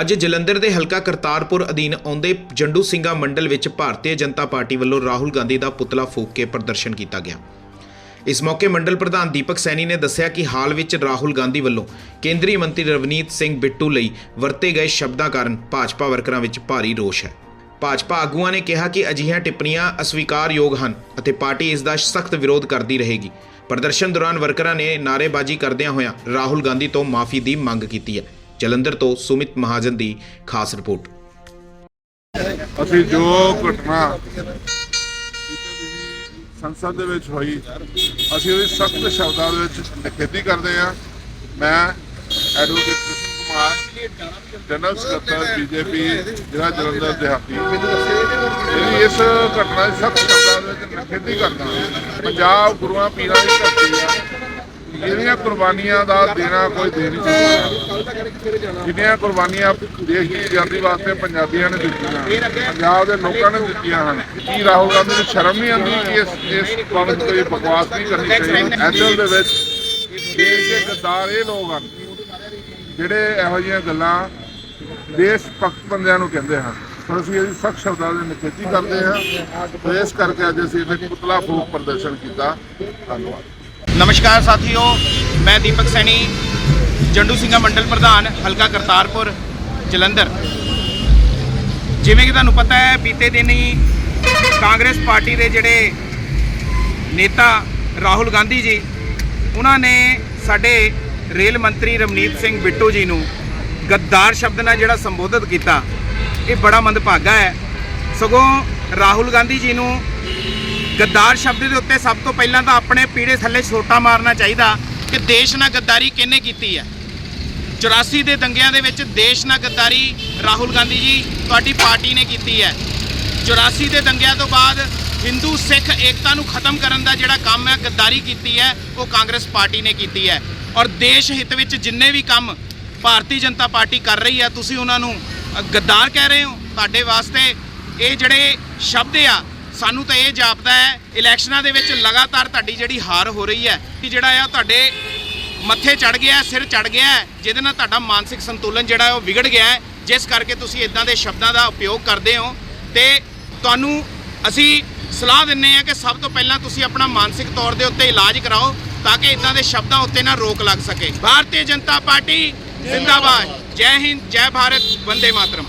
ਅੱਜ ਜਲੰਧਰ ਦੇ ਹਲਕਾ ਕਰਤਾਰਪੁਰ ਅਧੀਨ ਆਉਂਦੇ ਜੰਡੂ ਸਿੰਘਾ ਮੰਡਲ ਵਿੱਚ ਭਾਰਤੀ ਜਨਤਾ ਪਾਰਟੀ ਵੱਲੋਂ ਰਾਹੁਲ ਗਾਂਧੀ ਦਾ ਪੁਤਲਾ ਫੂਕ ਕੇ ਪ੍ਰਦਰਸ਼ਨ ਕੀਤਾ ਗਿਆ। ਇਸ ਮੌਕੇ ਮੰਡਲ ਪ੍ਰਧਾਨ ਦੀਪਕ ਸੈਣੀ ਨੇ ਦੱਸਿਆ ਕਿ ਹਾਲ ਵਿੱਚ ਰਾਹੁਲ ਗਾਂਧੀ ਵੱਲੋਂ ਕੇਂਦਰੀ ਮੰਤਰੀ ਰਵਨੀਤ ਸਿੰਘ ਬਿੱਟੂ ਲਈ ਵਰਤੇ ਗਏ ਸ਼ਬਦਾਂ ਕਾਰਨ ਭਾਜਪਾ ਵਰਕਰਾਂ ਵਿੱਚ ਭਾਰੀ ਰੋਸ਼ ਹੈ। ਭਾਜਪਾ ਆਗੂਆਂ ਨੇ ਕਿਹਾ ਕਿ ਅਜਿਹੀਆਂ ਟਿੱਪਣੀਆਂ ਅਸਵੀਕਾਰਯੋਗ ਹਨ ਅਤੇ ਪਾਰਟੀ ਇਸ ਦਾ ਸਖਤ ਵਿਰੋਧ ਕਰਦੀ ਰਹੇਗੀ। ਪ੍ਰਦਰਸ਼ਨ ਦੌਰਾਨ ਵਰਕਰਾਂ ਨੇ ਨਾਅਰੇਬਾਜ਼ੀ ਕਰਦਿਆਂ ਹੋਇਆਂ ਰਾਹੁਲ ਗਾਂਧੀ ਤੋਂ ਮਾਫੀ ਦੀ ਮੰਗ ਕੀਤੀ ਹੈ। ਜਲੰਧਰ ਤੋਂ ਸੁਮਿਤ ਮਹਾਜਨ ਦੀ ਖਾਸ ਰਿਪੋਰਟ। ਅਸੀਂ ਜੋ ਘਟਨਾ ਸੰਸਦ ਦੇ ਵਿੱਚ ਹੋਈ, ਅਸੀਂ ਉਹਦੀ ਸਖਤ ਸ਼ਬਦਾਂ ਦੇ ਵਿੱਚ ਨਿਖੇਧੀ ਕਰਦੇ ਹਾਂ। ਮੈਂ ਐਡਵੋਕੇਟ ਕ੍ਰਿਸ਼ਨ ਕੁਮਾਰ ਜਨਰਲ ਸਕੱਤਰ ਬੀਜੇਪੀ ਜ਼ਿਲ੍ਹਾ ਜਲੰਧਰ ਦਿਹਾਤੀ। ਜਿਹੜੀ ਇਸ ਘਟਨਾ ਦੀ ਸਖਤ ਸ਼ਬਦਾਂ ਦੇ ਵਿੱਚ ਨਿਖੇਧੀ ਕਰਦਾ ਪੰਜਾਬ ਗੁਰੂਆਂ ਪੀਰਾਂ ਦੀ ਧਰਤੀ ਆ। ਜਿਹੜੀਆਂ ਕੁਰਬਾਨੀਆਂ ਦਾ ਦੇਣਾ ਕੋਈ ਦੇ ਨਹੀਂ ਸਕਦਾ। ਜਿੰਨੀਆਂ ਕੁਰਬਾਨੀਆਂ ਦੇਸ਼ ਦੀ ਆਜ਼ਾਦੀ ਵਾਸਤੇ ਪੰਜਾਬੀਆਂ ਨੇ ਦਿੱਤੀਆਂ, ਪੰਜਾਬ ਦੇ ਲੋਕਾਂ ਨੇ ਦਿੱਤੀਆਂ ਹਨ। ਕੀ ਰਾਹੁਲ ਗਾਂਧੀ ਨੂੰ ਸ਼ਰਮ ਨਹੀਂ ਆਉਂਦੀ ਕਿ ਇਸ ਇਸ ਬਾਬਤ ਕੋਈ ਬਕਵਾਸ ਨਹੀਂ ਕਰਨੀ ਚਾਹੀਦੀ? ਐਜਲ ਦੇ ਵਿੱਚ ਦੇਸ਼ ਦੇ ਗੱਦਾਰ ਇਹ ਲੋਕ ਹਨ, ਜਿਹੜੇ ਇਹੋ ਜਿਹੀਆਂ ਗੱਲਾਂ ਦੇਸ਼ ਭਗਤ ਬੰਦਿਆਂ ਨੂੰ ਕਹਿੰਦੇ ਹਨ। ਪਰ ਅਸੀਂ ਇਹਦੀ ਸਖਤ ਸ਼ਬਦਾਂ ਦੇ ਨਿਖੇਧੀ ਕਰਦੇ ਹਾਂ। ਇਸ ਕਰਕੇ ਅੱਜ ਅਸੀਂ ਇੱਥੇ ਪੁਤਲਾ ਫੂਕ ਪ੍ਰਦਰਸ਼ਨ ਕੀਤਾ। ਧੰਨਵਾਦ। ਨਮਸਕਾਰ ਸਾਥੀਓ, ਮੈਂ ਦੀਪਕ ਸੈਣੀ, ਜੰਡੂ ਸਿੰਘਾ ਮੰਡਲ ਪ੍ਰਧਾਨ, ਹਲਕਾ ਕਰਤਾਰਪੁਰ, ਜਲੰਧਰ। ਜਿਵੇਂ ਕਿ ਤੁਹਾਨੂੰ ਪਤਾ ਹੈ, ਬੀਤੇ ਦਿਨ ਹੀ ਕਾਂਗਰਸ ਪਾਰਟੀ ਦੇ ਜਿਹੜੇ ਨੇਤਾ ਰਾਹੁਲ ਗਾਂਧੀ ਜੀ, ਉਹਨਾਂ ਨੇ ਸਾਡੇ ਰੇਲ ਮੰਤਰੀ ਰਵਨੀਤ ਸਿੰਘ ਬਿੱਟੂ ਜੀ ਨੂੰ ਗੱਦਾਰ ਸ਼ਬਦ ਨਾਲ ਜਿਹੜਾ ਸੰਬੋਧਿਤ ਕੀਤਾ, ਇਹ ਬੜਾ ਮੰਦਭਾਗਾ ਹੈ। ਸਗੋਂ ਰਾਹੁਲ ਗਾਂਧੀ ਜੀ ਨੂੰ ਗੱਦਾਰ ਸ਼ਬਦ ਦੇ ਉੱਤੇ ਸਭ ਤੋਂ ਪਹਿਲਾਂ ਤਾਂ ਆਪਣੇ ਪੀੜੇ ਥੱਲੇ ਛੋਟਾ ਮਾਰਨਾ ਚਾਹੀਦਾ ਕਿ ਦੇਸ਼ ਨਾਲ ਗੱਦਾਰੀ ਕਿਹਨੇ ਕੀਤੀ ਹੈ? 84 ਦੇ ਦੰਗਿਆਂ ਦੇ ਵਿੱਚ ਦੇਸ਼ ਨਾਲ ਗੱਦਾਰੀ ਰਾਹੁਲ ਗਾਂਧੀ ਜੀ ਤੁਹਾਡੀ ਪਾਰਟੀ ਨੇ ਕੀਤੀ ਹੈ। 84 ਦੇ ਦੰਗਿਆਂ ਤੋਂ ਬਾਅਦ ਹਿੰਦੂ, ਸਿੱਖ, ਏਕਤਾ ਨੂੰ ਖਤਮ ਕਰਨ ਦਾ ਜਿਹੜਾ ਕੰਮ ਹੈ, ਗੱਦਾਰੀ ਕੀਤੀ ਹੈ, ਉਹ ਕਾਂਗਰਸ ਪਾਰਟੀ ਨੇ ਕੀਤੀ ਹੈ। ਔਰ ਦੇਸ਼ ਹਿੱਤ ਵਿੱਚ ਜਿੰਨੇ ਵੀ ਕੰਮ ਭਾਰਤੀ ਜਨਤਾ ਪਾਰਟੀ ਕਰ ਰਹੀ ਹੈ, ਤੁਸੀਂ ਉਹਨਾਂ ਨੂੰ ਗੱਦਾਰ ਕਹਿ ਰਹੇ ਹੋ। ਤੁਹਾਡੇ ਵਾਸਤੇ ਇਹ ਜਿਹੜੇ ਸ਼ਬਦ ਆ ਸਾਨੂੰ ਤਾਂ ਇਹ ਜਾਪਦਾ ਹੈ ਇਲੈਕਸ਼ਨਾਂ ਦੇ ਵਿੱਚ ਲਗਾਤਾਰ ਤੁਹਾਡੀ ਜਿਹੜੀ ਹਾਰ ਹੋ ਰਹੀ ਹੈ ਕਿ ਜਿਹੜਾ ਆ ਤੁਹਾਡੇ ਮੱਥੇ ਚੜ ਗਿਆ ਸਿਰ ਚੜ ਗਿਆ ਹੈ, ਜਿਹਦੇ ਨਾਲ ਤੁਹਾਡਾ ਮਾਨਸਿਕ ਸੰਤੁਲਨ ਜਿਹੜਾ ਉਹ ਵਿਗੜ ਗਿਆ ਹੈ ਜਿਸ ਕਰਕੇ ਤੁਸੀਂ ਇਦਾਂ ਦੇ ਸ਼ਬਦਾਂ ਦਾ ਉਪਯੋਗ ਕਰਦੇ ਹੋ। ਤੇ ਤੁਹਾਨੂੰ ਅਸੀਂ ਸਲਾਹ ਦਿੰਨੇ ਆ ਕਿ ਸਭ ਤੋਂ ਪਹਿਲਾਂ ਤੁਸੀਂ ਆਪਣਾ ਮਾਨਸਿਕ ਤੌਰ ਦੇ ਉੱਤੇ ਇਲਾਜ ਕਰਾਓ ਤਾਂ ਕਿ ਇਦਾਂ ਦੇ ਸ਼ਬਦਾਂ ਉੱਤੇ ਨਾ ਰੋਕ ਲੱਗ ਸਕੇ। ਭਾਰਤੀ ਜਨਤਾ ਪਾਰਟੀ ਜ਼ਿੰਦਾਬਾਦ। ਜੈ ਹਿੰਦ ਜੈ ਭਾਰਤ ਵੰਦੇ ਮਾਤਰਮ।